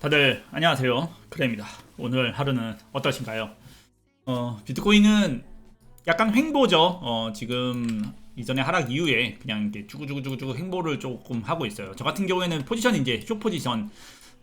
다들 안녕하세요. 크레입니다. 오늘 하루는 어떠신가요? 어, 비트코인은 약간 횡보죠. 어, 지금 이전에 하락 이후에 그냥 이렇게 쭈구쭈구쭈구쭈구 횡보를 조금 하고 있어요. 저 같은 경우에는 포지션이 이제 쇼 포지션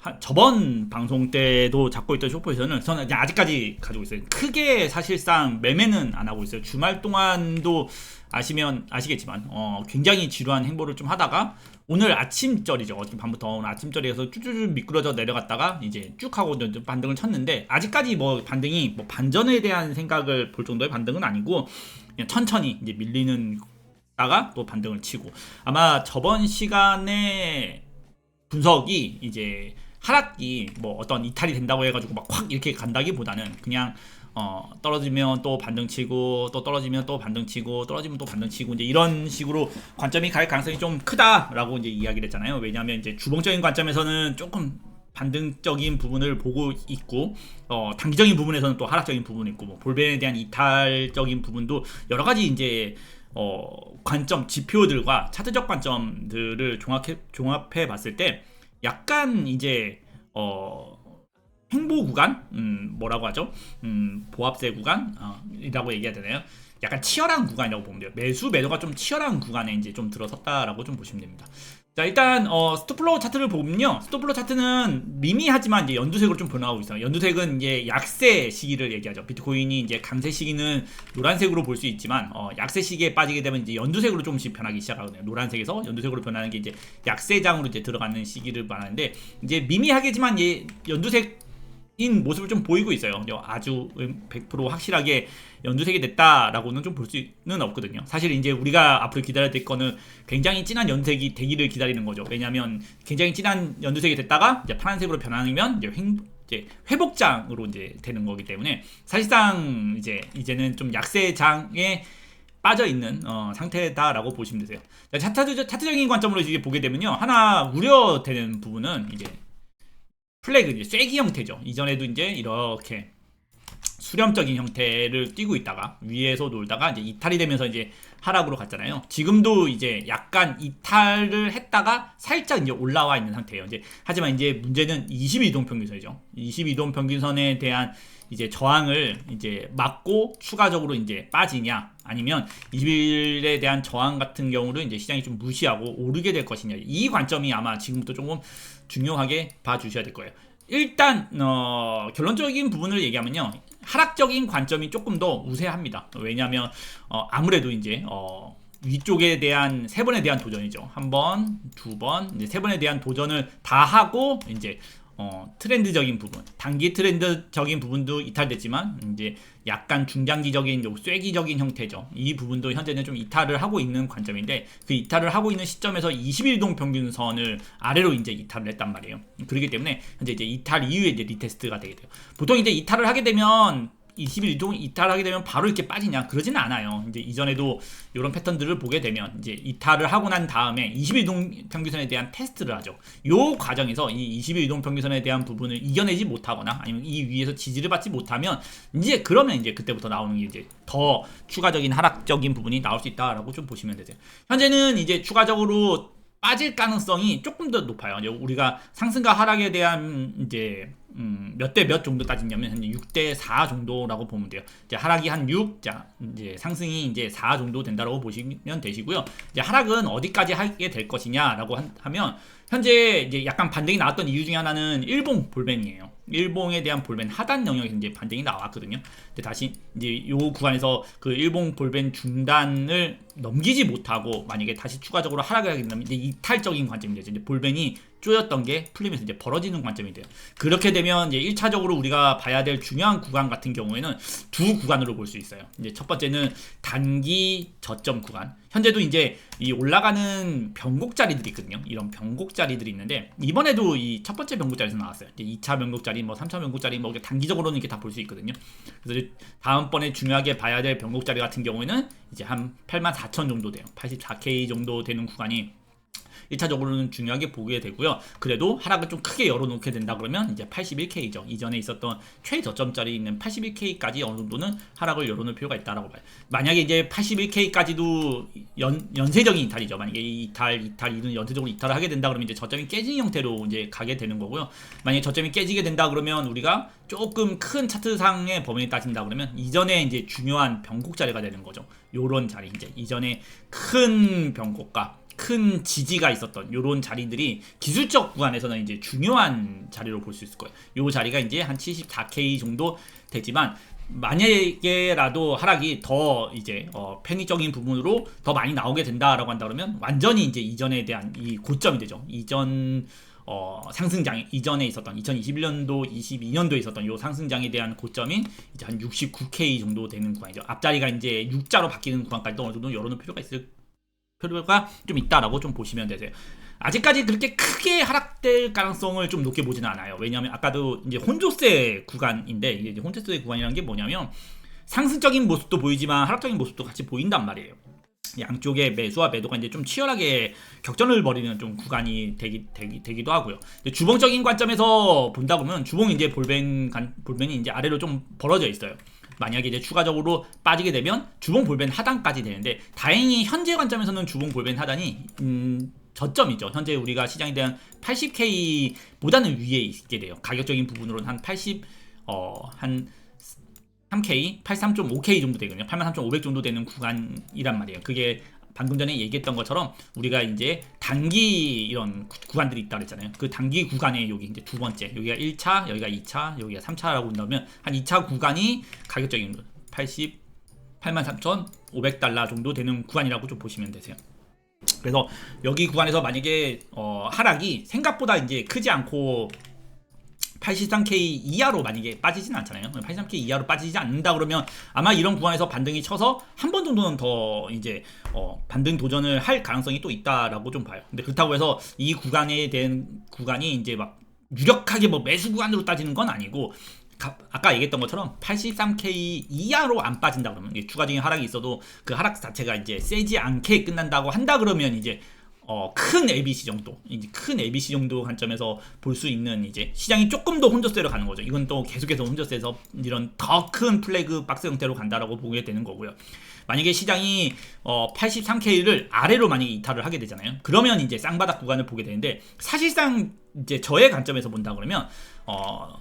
한- 저번 방송 때도 잡고 있던 쇼 포지션을 저는 아직까지 가지고 있어요. 크게 사실상 매매는 안 하고 있어요. 주말 동안도 아시면 아시겠지만 어, 굉장히 지루한 행보를 좀 하다가 오늘 아침절이죠. 어제 밤부터 오늘 아침절에서 쭈쭈쭈 미끄러져 내려갔다가 이제 쭉 하고 반등을 쳤는데 아직까지 뭐 반등이 뭐 반전에 대한 생각을 볼 정도의 반등은 아니고 그냥 천천히 이제 밀리는 다가 또 반등을 치고 아마 저번 시간에 분석이 이제 하락기 뭐 어떤 이탈이 된다고 해가지고 막 확 이렇게 간다기보다는 그냥 어 떨어지면 또 반등 치고 또 떨어지면 또 반등 치고 떨어지면 또 반등 치고 이제 이런 식으로 관점이 갈 가능성이 좀 크다라고 이제 이야기를 했잖아요. 왜냐하면 이제 주봉적인 관점에서는 조금 반등적인 부분을 보고 있고 어 단기적인 부분에서는 또 하락적인 부분이 있고 뭐 볼벤에 대한 이탈적인 부분도 여러 가지 이제 어 관점 지표들과 차트적 관점들을 종합해 종합해 봤을 때 약간 이제 어 행보 구간, 음, 뭐라고 하죠? 음, 보합세 구간이라고 얘기해야 되나요? 약간 치열한 구간이라고 보면 돼요. 매수 매도가 좀 치열한 구간에 이제 좀 들어섰다라고 좀 보시면 됩니다. 자 일단 어, 스톱플로우 차트를 보면요, 스톱플로우 차트는 미미하지만 이제 연두색으로 좀 변화하고 있어요. 연두색은 이제 약세 시기를 얘기하죠. 비트코인이 이제 강세 시기는 노란색으로 볼 수 있지만 어, 약세 시기에 빠지게 되면 이제 연두색으로 조금씩 변하기 시작하거든요. 노란색에서 연두색으로 변하는 게 이제 약세장으로 이제 들어가는 시기를 말하는데 이제 미미하게지만 이 연두색 인 모습을 좀 보이고 있어요. 아주 100% 확실하게 연두색이 됐다라고는 좀 볼 수는 없거든요. 사실 이제 우리가 앞으로 기다려야 될 거는 굉장히 진한 연색이 되기를 기다리는 거죠. 왜냐하면 굉장히 진한 연두색이 됐다가 이제 파란색으로 변하면 이제 횡 이제 회복장으로 이제 되는 거기 때문에 사실상 이제 이제는 좀 약세장에 빠져 있는 어, 상태다라고 보시면 되세요. 자, 차트 차트적인 관점으로 이제 보게 되면요 하나 우려되는 부분은 이제 플래그 이제 쐐기 형태죠. 이전에도 이제 이렇게 수렴적인 형태를 띄고 있다가 위에서 놀다가 이제 이탈이 되면서 이제 하락으로 갔잖아요. 지금도 이제 약간 이탈을 했다가 살짝 이제 올라와 있는 상태예요. 이제 하지만 이제 문제는 22동 평균선이죠. 22동 평균선에 대한 이제 저항을 이제 막고 추가적으로 이제 빠지냐 아니면 20일에 대한 저항 같은 경우를 이제 시장이 좀 무시하고 오르게 될 것이냐 이 관점이 아마 지금부터 조금 중요하게 봐주셔야 될 거예요. 일단 어, 결론적인 부분을 얘기하면요 하락적인 관점이 조금 더 우세합니다. 왜냐하면 어, 아무래도 이제 어, 위쪽에 대한 세 번에 대한 도전이죠. 한 번, 두 번, 이제 세 번에 대한 도전을 다 하고 이제 어, 트렌드적인 부분, 단기 트렌드적인 부분도 이탈됐지만 이제 약간 중장기적인 요 쐐기적인 형태죠. 이 부분도 현재는 좀 이탈을 하고 있는 관점인데 그 이탈을 하고 있는 시점에서 21동 평균선을 아래로 이제 이탈을 했단 말이에요. 그렇기 때문에 현재 이제 이탈 이후에 이제 리테스트가 되게 돼요. 보통 이제 이탈을 하게 되면 21동 이탈하게 되면 바로 이렇게 빠지냐 그러지는 않아요. 이제 이전에도 이런 패턴들을 보게 되면 이제 이탈을 하고 난 다음에 21동 평균선에 대한 테스트를 하죠. 요 과정에서 이 21동 평균선에 대한 부분을 이겨내지 못하거나 아니면 이 위에서 지지를 받지 못하면 이제 그러면 이제 그때부터 나오는 게 이제 더 추가적인 하락적인 부분이 나올 수 있다라고 좀 보시면 되세요. 현재는 이제 추가적으로 빠질 가능성이 조금 더 높아요. 이제 우리가 상승과 하락에 대한 이제 음, 몇 대 몇 정도 따지냐면 현재 6대 4 정도라고 보면 돼요. 이제 하락이 한 6, 자 이제 상승이 이제 4 정도 된다라고 보시면 되시고요. 이제 하락은 어디까지 하게 될 것이냐라고 한- 하면 현재 이제 약간 반등이 나왔던 이유 중에 하나는 일봉 볼벤이에요. 일봉에 대한 볼벤 하단 영역에서 이제 반등이 나왔거든요. 근데 다시 이제 요 구간에서 그 일봉 볼벤 중단을 넘기지 못하고 만약에 다시 추가적으로 하락을 하게 된다면 이제 이탈적인 관점이 되죠. 이제 볼벤이 쪼였던 게 풀리면서 이제 벌어지는 관점이 돼요. 그렇게 되면 이제 1차적으로 우리가 봐야 될 중요한 구간 같은 경우에는 두 구간으로 볼 수 있어요. 이제 첫 번째는 단기 저점 구간. 현재도 이제 이 올라가는 변곡자리들이 있거든요. 이런 변곡자리들이 있는데 이번에도 이 첫 번째 변곡자리에서 나왔어요. 이제 2차 변곡자리, 뭐 3차 변곡자리, 뭐 단기적으로는 이렇게 다 볼 수 있거든요. 그래서 다음번에 중요하게 봐야 될 변곡자리 같은 경우에는 이제 한 84,000 정도 돼요. 84K 정도 되는 구간이 1차적으로는 중요하게 보게 되고요. 그래도 하락을 좀 크게 열어놓게 된다 그러면 이제 81K죠. 이전에 있었던 최저점짜리 있는 81K까지 어느 정도는 하락을 열어놓을 필요가 있다라고 봐요. 만약에 이제 81K까지도 연, 연쇄적인 이탈이죠. 만약에 이 이탈, 이탈, 이는 연쇄적으로 이탈을 하게 된다 그러면 이제 저점이 깨진 형태로 이제 가게 되는 거고요. 만약에 저점이 깨지게 된다 그러면 우리가 조금 큰 차트상의 범위에 따진다 그러면 이전에 이제 중요한 변곡 자리가 되는 거죠. 요런 자리 이제 이전에 큰 변곡과 큰 지지가 있었던 요런 자리들이 기술적 구간에서는 이제 중요한 자리로 볼 수 있을 거예요. 요 자리가 이제 한 74K 정도 되지만 만약에라도 하락이 더 이제 어, 편의적인 부분으로 더 많이 나오게 된다라고 한다 그러면 완전히 이제 이전에 대한 이 고점이 되죠. 이전 어, 상승장 이전에 있었던 2021년도 22년도에 있었던 요 상승장에 대한 고점인 이제 한 69K 정도 되는 구간이죠. 앞자리가 이제 6자로 바뀌는 구간까지도 어느 정도 열어놓을 필요가 있을 필요가 좀 있다라고 좀 보시면 되세요. 아직까지 그렇게 크게 하락될 가능성을 좀 높게 보지는 않아요. 왜냐하면 아까도 이제 혼조세 구간인데 이제 혼조세 구간이라는 게 뭐냐면 상승적인 모습도 보이지만 하락적인 모습도 같이 보인단 말이에요. 양쪽의 매수와 매도가 이제 좀 치열하게 격전을 벌이는 좀 구간이 되기, 되기, 되기도 하고요. 주봉적인 관점에서 본다 보면 주봉 이제 볼벤 간, 볼벤이 이제 아래로 좀 벌어져 있어요. 만약에 이제 추가적으로 빠지게 되면 주봉 볼벤 하단까지 되는데 다행히 현재 관점에서는 주봉 볼벤 하단이 음, 저점이죠. 현재 우리가 시장에 대한 80K보다는 위에 있게 돼요. 가격적인 부분으로는 한 80, 어, 한 3K, 83.5K 정도 되거든요. 83.500 정도 되는 구간이란 말이에요. 그게 방금 전에 얘기했던 것처럼 우리가 이제 단기 이런 구간들이 있다 그랬잖아요. 그 단기 구간에 여기 이제 두 번째, 여기가 1차, 여기가 2차, 여기가 3차라고 본다면 한 2차 구간이 가격적인 80, 83,500달러 정도 되는 구간이라고 좀 보시면 되세요. 그래서 여기 구간에서 만약에 어, 하락이 생각보다 이제 크지 않고 83K 이하로 만약에 빠지진 않잖아요. 83K 이하로 빠지지 않는다 그러면 아마 이런 구간에서 반등이 쳐서 한 번 정도는 더 이제 어 반등 도전을 할 가능성이 또 있다라고 좀 봐요. 근데 그렇다고 해서 이 구간에 대한 구간이 이제 막 유력하게 뭐 매수 구간으로 따지는 건 아니고 아까 얘기했던 것처럼 83K 이하로 안 빠진다 그러면 추가적인 하락이 있어도 그 하락 자체가 이제 세지 않게 끝난다고 한다 그러면 이제 어, 큰 ABC 정도, 이제 큰 ABC 정도 관점에서 볼 수 있는 이제 시장이 조금 더 혼조세로 가는 거죠. 이건 또 계속해서 혼조세에서 이런 더 큰 플래그 박스 형태로 간다라고 보게 되는 거고요. 만약에 시장이 어, 83K를 아래로 만약에 이탈을 하게 되잖아요. 그러면 이제 쌍바닥 구간을 보게 되는데 사실상 이제 저의 관점에서 본다 그러면 어,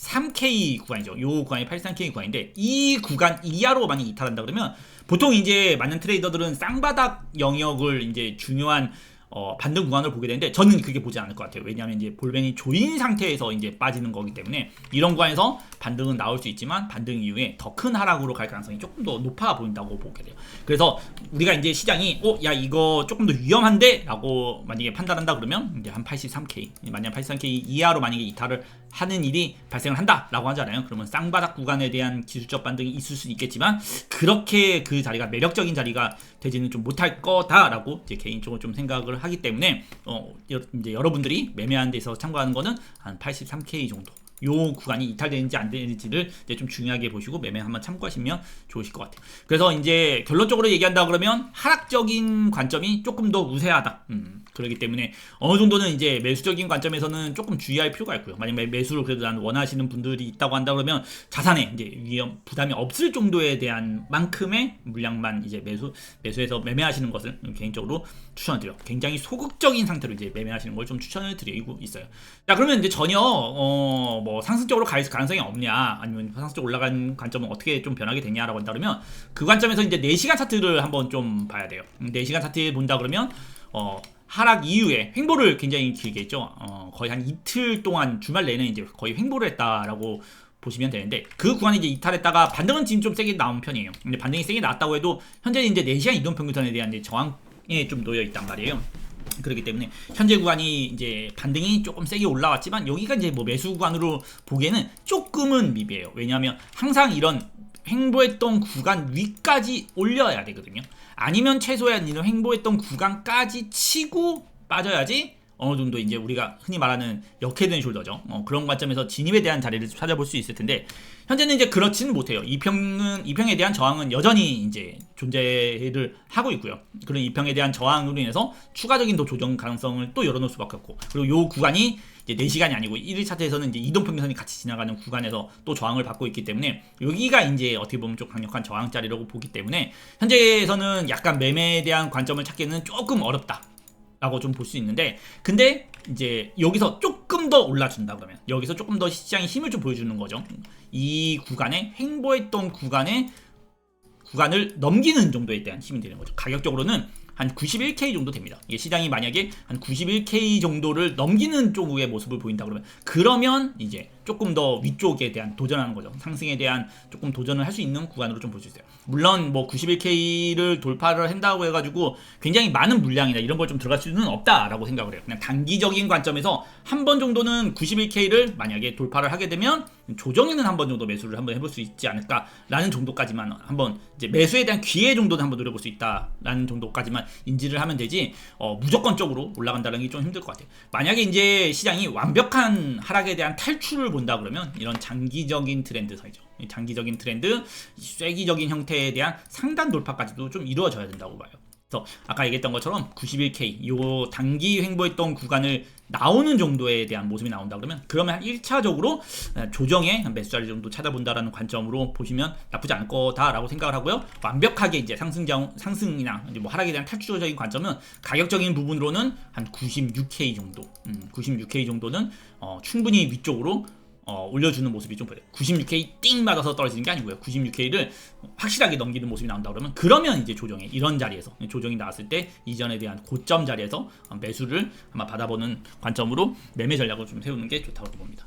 83K 구간이죠. 요 구간이 83K 구간인데 이 구간 이하로 많이 이탈한다 그러면 보통 이제 많은 트레이더들은 쌍바닥 영역을 이제 중요한 어, 반등 구간을 보게 되는데 저는 그게 보지 않을 것 같아요. 왜냐하면 이제 볼벤이 조인 상태에서 이제 빠지는 거기 때문에 이런 구간에서 반등은 나올 수 있지만 반등 이후에 더 큰 하락으로 갈 가능성이 조금 더 높아 보인다고 보게 돼요. 그래서 우리가 이제 시장이 어, 야 이거 조금 더 위험한데라고 만약에 판단한다 그러면 이제 한 83K 만약 83K 이하로 만약에 이탈을 하는 일이 발생을 한다라고 하잖아요. 그러면 쌍바닥 구간에 대한 기술적 반등이 있을 수 있겠지만 그렇게 그 자리가 매력적인 자리가 되지는 좀 못할 거다라고 이제 개인적으로 좀 생각을 하기 때문에 어 이제 여러분들이 매매하는 데서 참고하는 거는 한 83K 정도 요 구간이 이탈되는지 안 되는지를 이제 좀 중요하게 보시고 매매 한번 참고하시면 좋으실 것 같아요. 그래서 이제 결론적으로 얘기한다 그러면 하락적인 관점이 조금 더 우세하다. 음, 그렇기 때문에 어느 정도는 이제 매수적인 관점에서는 조금 주의할 필요가 있고요. 만약 매수를 그래도 난 원하시는 분들이 있다고 한다 그러면 자산에 이제 위험 부담이 없을 정도에 대한 만큼의 물량만 이제 매수 매수해서 매매하시는 것을 개인적으로 추천드려요. 굉장히 소극적인 상태로 이제 매매하시는 걸 좀 추천을 드리고 있어요. 자 그러면 이제 전혀 어 뭐 상승적으로 갈 가능성이 없냐 아니면 상승적 올라간 관점은 어떻게 좀 변하게 되냐라고 한다 그러면 그 관점에서 이제 4시간 차트를 한번 좀 봐야 돼요 4시간 차트 본다 그러면 어 하락 이후에 횡보를 굉장히 길게 했죠. 어 거의 한 이틀 동안 주말 내내 이제 거의 횡보를 했다라고 보시면 되는데 그 구간에 이제 이탈했다가 반등은 지금 좀 세게 나온 편이에요. 근데 반등이 세게 나왔다고 해도 현재 이제 4시간 이동 평균선에 대한 이제 저항에 좀 놓여 있단 말이에요. 그렇기 때문에 현재 구간이 이제 반등이 조금 세게 올라왔지만 여기가 이제 뭐 매수 구간으로 보기에는 조금은 미비해요. 왜냐하면 항상 이런 횡보했던 구간 위까지 올려야 되거든요. 아니면 최소한 이런 횡보했던 구간까지 치고 빠져야지 어느 정도 이제 우리가 흔히 말하는 역해된 숄더죠. 어, 그런 관점에서 진입에 대한 자리를 찾아볼 수 있을 텐데 현재는 이제 그렇지는 못해요. 이평은 이평에 대한 저항은 여전히 이제 존재를 하고 있고요. 그런 이평에 대한 저항으로 인해서 추가적인 더 조정 가능성을 또 열어놓을 수밖에 없고 그리고 요 구간이 이제 4시간이 아니고 1일 차트에서는 이제 이동 평균선이 같이 지나가는 구간에서 또 저항을 받고 있기 때문에 여기가 이제 어떻게 보면 좀 강력한 저항 자리라고 보기 때문에 현재에서는 약간 매매에 대한 관점을 찾기는 조금 어렵다. 라고 좀 볼 수 있는데 근데 이제 여기서 조금 더 올라준다 그러면. 여기서 조금 더 시장이 힘을 좀 보여주는 거죠. 이 구간에 횡보했던 구간에 구간을 넘기는 정도에 대한 힘이 되는 거죠. 가격적으로는 한 91K 정도 됩니다. 이게 시장이 만약에 한 91K 정도를 넘기는 쪽의 모습을 보인다 그러면 그러면 이제 조금 더 위쪽에 대한 도전하는 거죠. 상승에 대한 조금 도전을 할 수 있는 구간으로 좀 볼 수 있어요. 물론 뭐 91K를 돌파를 한다고 해가지고 굉장히 많은 물량이나 이런 걸 좀 들어갈 수는 없다라고 생각을 해요. 그냥 단기적인 관점에서 한 번 정도는 91K를 만약에 돌파를 하게 되면 조정에는 한 번 정도 매수를 한번 해볼 수 있지 않을까라는 정도까지만 한번 이제 매수에 대한 기회 정도는 한번 노려볼 수 있다라는 정도까지만 인지를 하면 되지 어, 무조건적으로 올라간다는 게 좀 힘들 것 같아요. 만약에 이제 시장이 완벽한 하락에 대한 탈출을 본다 그러면 이런 장기적인 트렌드 사이죠. 장기적인 트렌드, 쐐기적인 형태에 대한 상단 돌파까지도 좀 이루어져야 된다고 봐요. 그래서 아까 얘기했던 것처럼 91K 요 단기 횡보했던 구간을 나오는 정도에 대한 모습이 나온다 그러면 그러면 한 1차적으로 조정의 매수 자리 정도 찾아본다라는 관점으로 보시면 나쁘지 않을 거다라고 생각을 하고요. 완벽하게 이제 상승 상승이나 이제 뭐 하락에 대한 탈출적인 관점은 가격적인 부분으로는 한 96K 정도, 음, 96K 정도는 어, 충분히 위쪽으로 어, 올려주는 모습이 좀 보여요. 96K 띵 맞아서 떨어지는 게 아니고요. 96K를 확실하게 넘기는 모습이 나온다 그러면 그러면 이제 조정에 이런 자리에서 조정이 나왔을 때 이전에 대한 고점 자리에서 매수를 아마 받아보는 관점으로 매매 전략을 좀 세우는 게 좋다고 봅니다.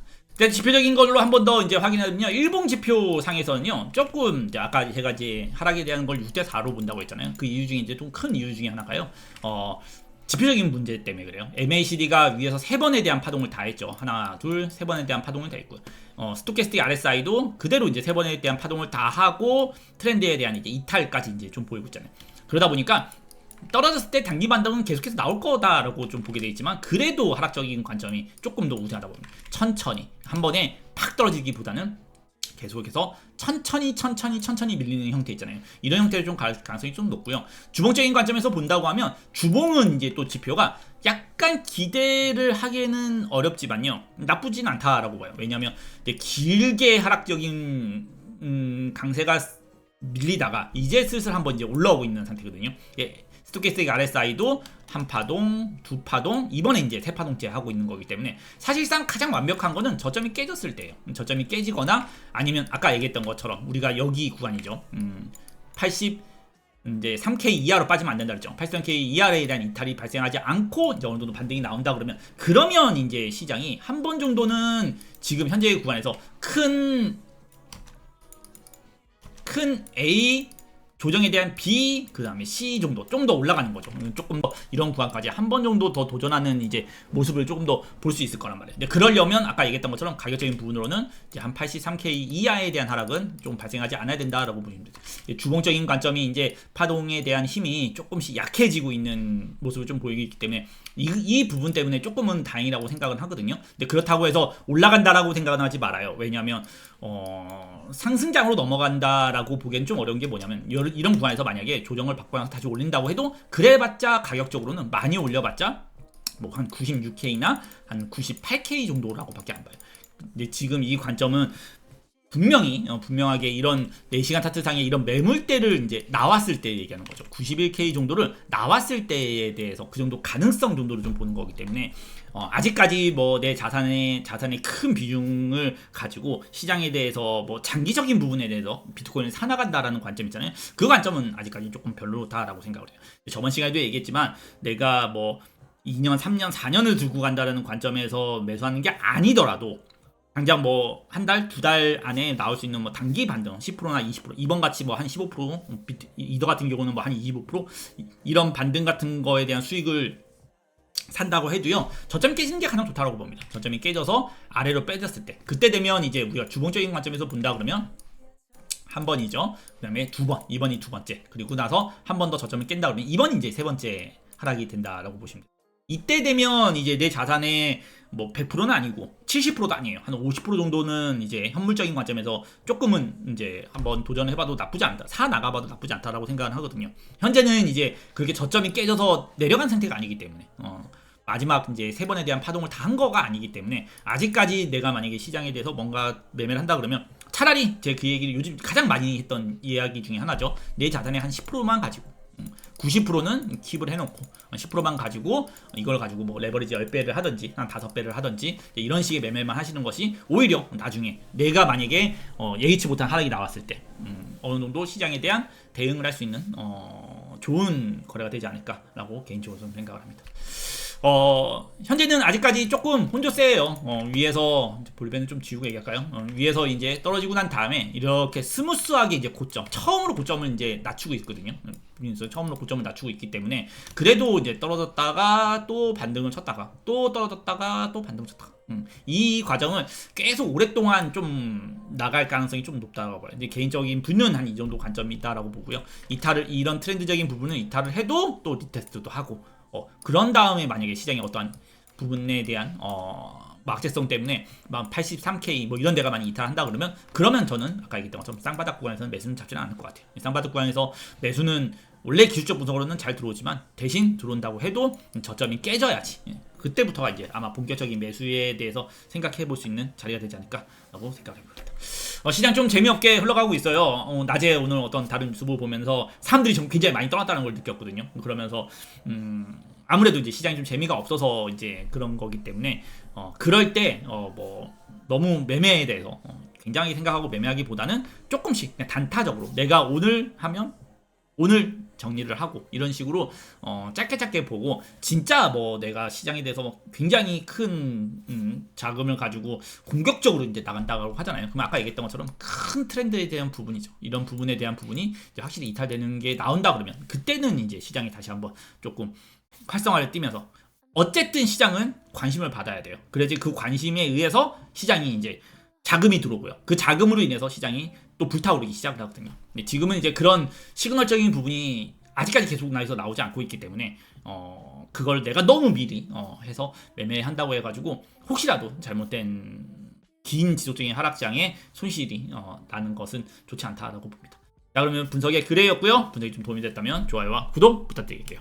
지표적인 걸로 한 번 더 이제 확인하면요. 일봉 지표 상에서는요. 조금 아까 제가 이제 하락에 대한 걸 6대 4로 본다고 했잖아요. 그 이유 중에 이제 좀 큰 이유 중에 하나가요. 어, 지표적인 문제 때문에 그래요. MACD가 위에서 세 번에 대한 파동을 다 했죠. 하나, 둘, 세 번에 대한 파동을 다 했고요. 어, 스토캐스틱 RSI도 그대로 이제 세 번에 대한 파동을 다 하고 트렌드에 대한 이제 이탈까지 이제 좀 보이고 있잖아요. 그러다 보니까 떨어졌을 때 단기 반등은 계속해서 나올 거다라고 좀 보게 돼 있지만 그래도 하락적인 관점이 조금 더 우세하다 보면 천천히 한 번에 팍 떨어지기보다는 계속해서 천천히 천천히 천천히 밀리는 형태 있잖아요. 이런 형태를 좀 가능성이 좀 높고요. 주봉적인 관점에서 본다고 하면 주봉은 이제 또 지표가 약간 기대를 하기에는 어렵지만요. 나쁘진 않다라고 봐요. 왜냐하면 길게 하락적인 음, 강세가 밀리다가 이제 슬슬 한번 이제 올라오고 있는 상태거든요. 예, 스토캐스틱 RSI도 한 파동, 두 파동, 이번에 이제 세 파동째 하고 있는 거기 때문에 사실상 가장 완벽한 거는 저점이 깨졌을 때예요. 저점이 깨지거나 아니면 아까 얘기했던 것처럼 우리가 여기 구간이죠. 음, 80 이제 3K 이하로 빠지면 안 된다 그랬죠. 83K 이하에 대한 이탈이 발생하지 않고 이제 어느 정도 반등이 나온다 그러면 그러면 이제 시장이 한 번 정도는 지금 현재의 구간에서 큰 큰 A 조정에 대한 B 그 다음에 C 정도 좀 더 올라가는 거죠. 조금 더 이런 구간까지 한 번 정도 더 도전하는 이제 모습을 조금 더 볼 수 있을 거란 말이에요. 근데 그러려면 아까 얘기했던 것처럼 가격적인 부분으로는 이제 한 83K 이하에 대한 하락은 좀 발생하지 않아야 된다라고 보시면 돼요. 주봉적인 관점이 이제 파동에 대한 힘이 조금씩 약해지고 있는 모습을 좀 보이기 때문에 이, 이 부분 때문에 조금은 다행이라고 생각은 하거든요. 근데 그렇다고 해서 올라간다라고 생각은 하지 말아요. 왜냐하면 어, 상승장으로 넘어간다라고 보기엔 좀 어려운 게 뭐냐면 이런 구간에서 만약에 조정을 받고 나서 다시 올린다고 해도 그래봤자 가격적으로는 많이 올려봤자 뭐 한 96K나 한 98K 정도라고밖에 안 봐요. 근데 지금 이 관점은 분명히 어, 분명하게 이런 4시간 차트상에 이런 매물대를 이제 나왔을 때 얘기하는 거죠. 91K 정도를 나왔을 때에 대해서 그 정도 가능성 정도를 좀 보는 거기 때문에 어, 아직까지 뭐 내 자산의 자산의 큰 비중을 가지고 시장에 대해서 뭐 장기적인 부분에 대해서 비트코인을 사나간다라는 관점 있잖아요. 그 관점은 아직까지 조금 별로다라고 생각을 해요. 저번 시간에도 얘기했지만 내가 뭐 2년, 3년, 4년을 두고 간다라는 관점에서 매수하는 게 아니더라도 당장 뭐 한 달, 두 달 안에 나올 수 있는 뭐 단기 반등 10%나 20% 이번 같이 뭐 한 15% 비트, 이더 같은 경우는 뭐 한 25% 이런 반등 같은 거에 대한 수익을 산다고 해도요 저점이 깨지는 게 가장 좋다고 봅니다. 저점이 깨져서 아래로 빼졌을 때. 그때 되면 이제 우리가 주봉적인 관점에서 본다 그러면 한 번이죠. 그 다음에 두번 이번이 두 번째. 그리고 나서 한 번 더 저점을 깬다 그러면 이번이 이제 세 번째 하락이 된다라고 보시면 됩니다 이때 되면 이제 내 자산의 뭐 100%는 아니고 70%도 아니에요. 한 50% 정도는 이제 현물적인 관점에서 조금은 이제 한번 도전해봐도 나쁘지 않다. 사 나가봐도 나쁘지 않다라고 생각을 하거든요. 현재는 이제 그렇게 저점이 깨져서 내려간 상태가 아니기 때문에 어, 마지막 이제 세 번에 대한 파동을 다 한 거가 아니기 때문에 아직까지 내가 만약에 시장에 대해서 뭔가 매매를 한다 그러면 차라리 제 그 얘기를 요즘 가장 많이 했던 이야기 중에 하나죠. 내 자산의 한 10%만 가지고 90%는 킵을 해놓고 10%만 가지고 이걸 가지고 뭐 레버리지 10배를 하든지 한 5배를 하든지 이런 식의 매매만 하시는 것이 오히려 나중에 내가 만약에 어, 예기치 못한 하락이 나왔을 때 음, 어느 정도 시장에 대한 대응을 할 수 있는 어, 좋은 거래가 되지 않을까라고 개인적으로 좀 생각을 합니다. 어, 현재는 아직까지 조금 혼조세예요. 어, 위에서 볼펜을 좀 지우고 얘기할까요? 어, 위에서 이제 떨어지고 난 다음에 이렇게 스무스하게 이제 고점, 처음으로 고점을 이제 낮추고 있거든요. 그래서 처음으로 고점을 낮추고 있기 때문에 그래도 이제 떨어졌다가 또 반등을 쳤다가 또 떨어졌다가 또 반등을 쳤다가 음, 이 과정을 계속 오랫동안 좀 나갈 가능성이 좀 높다고 봐요. 이제 개인적인 분은 한 이 정도 관점이 있다라고 보고요. 이탈을 이런 트렌드적인 부분은 이탈을 해도 또 리테스트도 하고 어, 그런 다음에 만약에 시장에 어떠한 부분에 대한 어, 막재성 때문에 막 83K 뭐 이런 데가 많이 이탈한다 그러면 그러면 저는 아까 얘기했던 것처럼 쌍바닥 구간에서는 매수는 잡지는 않을 것 같아요. 쌍바닥 구간에서 매수는 원래 기술적 분석으로는 잘 들어오지만 대신 들어온다고 해도 저점이 깨져야지. 예. 그때부터가 이제 아마 본격적인 매수에 대해서 생각해 볼 수 있는 자리가 되지 않을까라고 생각해 봅니다. 어, 시장 좀 재미없게 흘러가고 있어요. 어, 낮에 오늘 어떤 다른 뉴스보 보면서 사람들이 좀 굉장히 많이 떠났다는 걸 느꼈거든요. 그러면서 음, 아무래도 이제 시장이 좀 재미가 없어서 이제 그런 거기 때문에 어, 그럴 때 어, 뭐 너무 매매에 대해서 어, 굉장히 생각하고 매매하기보다는 조금씩 단타적으로 내가 오늘 하면 오늘 정리를 하고 이런 식으로 어, 짧게 짧게 보고 진짜 뭐 내가 시장에 대해서 뭐 굉장히 큰 음, 자금을 가지고 공격적으로 이제 나간다고 하잖아요. 그럼 아까 얘기했던 것처럼 큰 트렌드에 대한 부분이죠. 이런 부분에 대한 부분이 확실히 이탈되는 게 나온다 그러면 그때는 이제 시장이 다시 한번 조금 활성화를 띠면서 어쨌든 시장은 관심을 받아야 돼요. 그래야지 그 관심에 의해서 시장이 이제 자금이 들어오고요. 그 자금으로 인해서 시장이 또 불타오르기 시작을 하거든요. 근데 지금은 이제 그런 시그널적인 부분이 아직까지 계속 나에서 나오지 않고 있기 때문에 어 그걸 내가 너무 미리 어 해서 매매한다고 해가지고 혹시라도 잘못된 긴 지속적인 하락장에 손실이 어 나는 것은 좋지 않다라고 봅니다. 자 그러면 분석의 그레이였고요. 분석이 좀 도움이 됐다면 좋아요와 구독 부탁드릴게요.